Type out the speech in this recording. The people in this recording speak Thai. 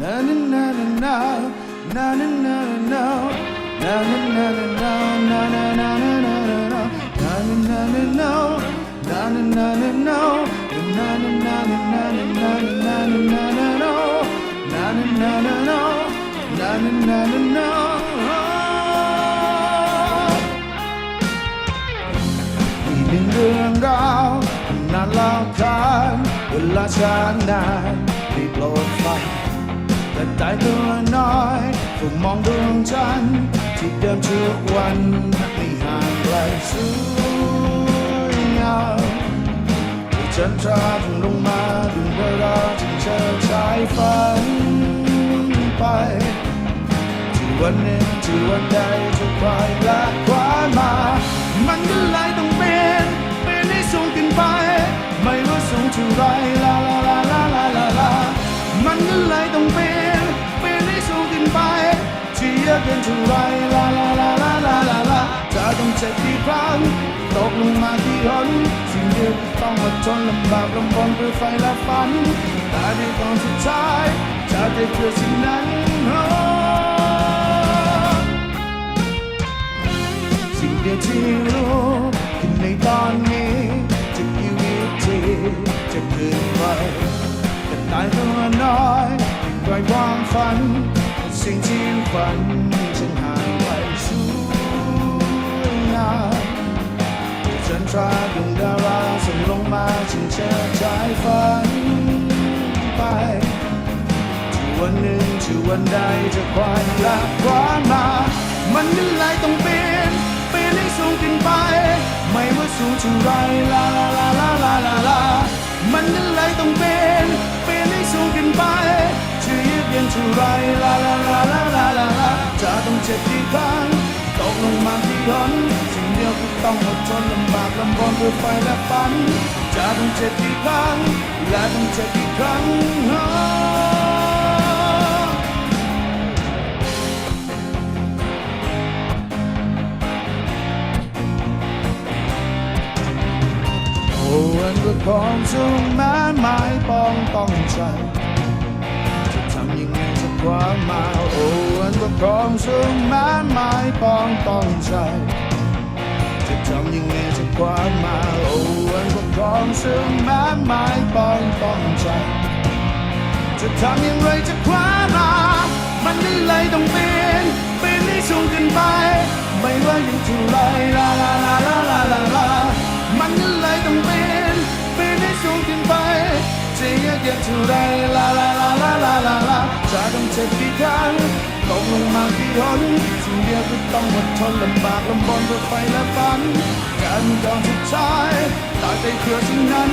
na na na na na na na na na na na na na Not long time, will last a night, people fight. แต่ายตัวน้อยฝึกมองดวงจันทร์ที่เดิมทุกวันไม่ห่างไกลสวยงามที่ฉันทราบลงมาดึงเวลาที่เธอชาฝันไปที่วันหนึ่งที่วันใดจะคอายละควา อะเกินเท่าไรลาลาลาลาลาลาลาจะต้องเจ็บกี่ครั้งตกลงมาที่หนสิ่งเดียวที่ต้องอดทนลำบากลำบนเพื่อไฟและฝันแต่ในตอนสุดท้ายจะได้เจอสิ่งนั้นสิ่งเดียวที่รู้คือในตอนนี้จะกี่วิธีจะเกินไปแต่ตายตัวน้อยปล่อยความฝัน สิ่งที่ฝันฉันห่างไกลสูงงามฉันทราดวงดาราส่งลงมาฉันเชื่อใจฝันไปที่วันหนึ่งที่วันใดจะควาและคว้ามา มันนั่นเลยต้องเป็นเป็นให้สูงขึ้นไป ไม่ว่าสูงเท่าไรลาลาลา เจ็บกี่ครั้งตกลงมาที่หนสิ่งเดียวคือต้องอดทนลำบากลำบนด้วยไฟและฝัน จะต้องเจ็บกี่ครั้งและต้องเจ็บกี่ครั้งโอ้อันก็ของสูงแม้ไม้ปองต้องใจจะทำยังไงจะคว้ามา โอ้อันก็ของสูงแม้ไม้ปองต้องใจจะทำยังไงจะคว้ามาโอ้อันก็ของสูงแม้ไม้ปองต้องใจจะทำย่างไรจะคว้ามา มันนี่เลยต้องเป็นเป็นให้สูงขึ้นไป ไม่ว่าอยู่เท่ไรลาลาลาลาลาลาลามันนี่เลยต้องเป็นเป็นให้สูงขึ้นไปจะยากเย็นเท่าไรลาลาลาลาลาลาลาจะต้องเจ็บกี่ครั้ง ตกลงมาที่หนสิ่งเดียวคือต้องอดทนลำบากลำบนเพื่อไฟและฝัน การกองสุดท้ายตายไปเพื่อสิ่งนั้น